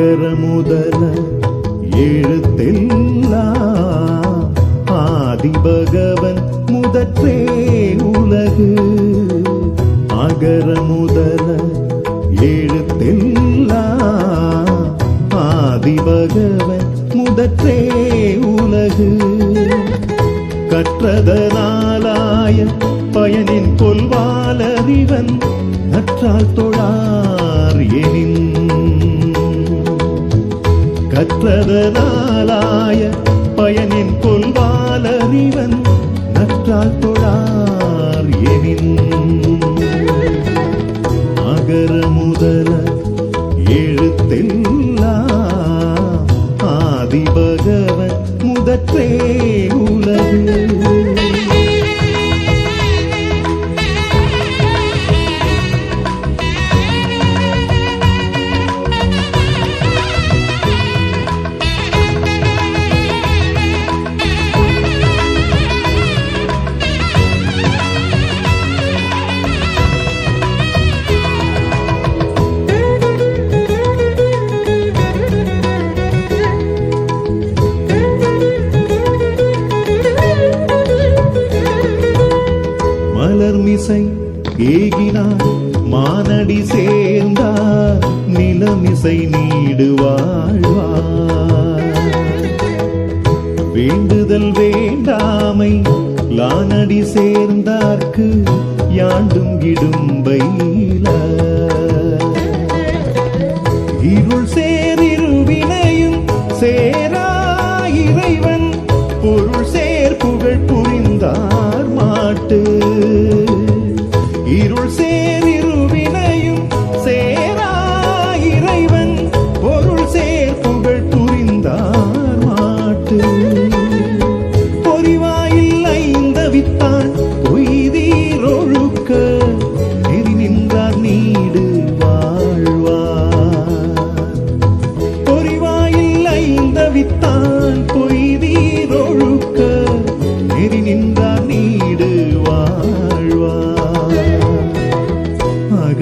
அகர முதல எழுத்தெல்லாம் ஆதிபகவன் முதற்றே உலகு. அகர முதல எழுத்தெல்லாம் ஆதிபகவன் முதற்றே உலகு. கற்றதனாலாய பயனின் கொல்வாலறிவன் நற்றால் தொழார் எனின் கற்றதனாலாய பயனின் கொல்வாலறிவன் நற்றால் தொழார் எனின் அகர முதல மலர்மிசை ஏகினார் மானடி சேர்ந்தார் நிலமிசை நீடு வாழ்வார். வேண்டுதல் வேண்டாமை லானடி சேர்ந்தார்க்கு யாண்டும் இடும்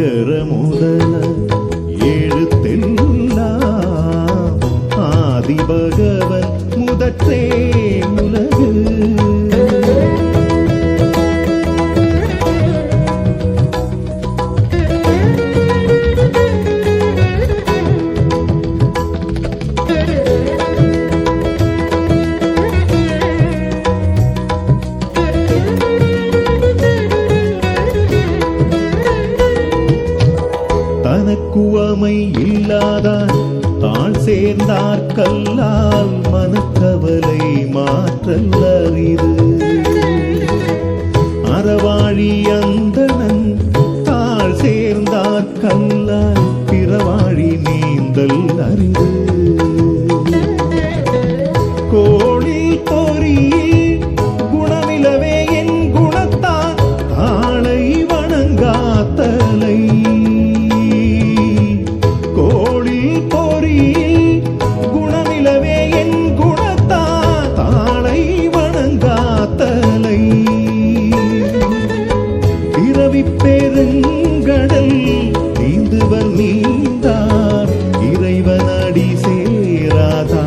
அகர தனக்குவமை இல்லாதான் தாழ் சேர்ந்தார் கல்லால் மனக்கவலை மாற்றல் அரிது பிறவி பெருங்கடல் நீந்துவர் நீந்தார் அடி சேராதா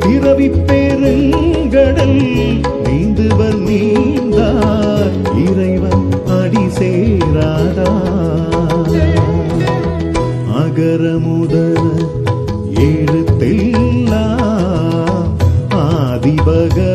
பிறவி பெருங்கடல் நீந்துவர் நீந்தார் இறைவன் அடி சேராதா அகர முதல எழுத்தெல்லாம் ஆதிபகர்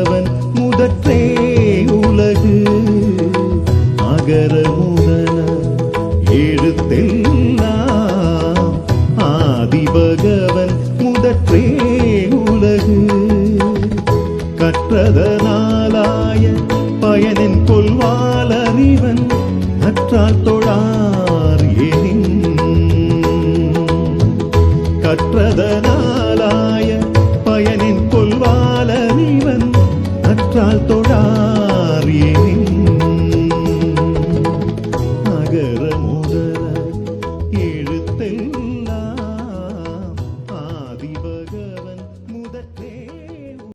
நற்றால் தொழார் ஏனின் கற்றதனாலாய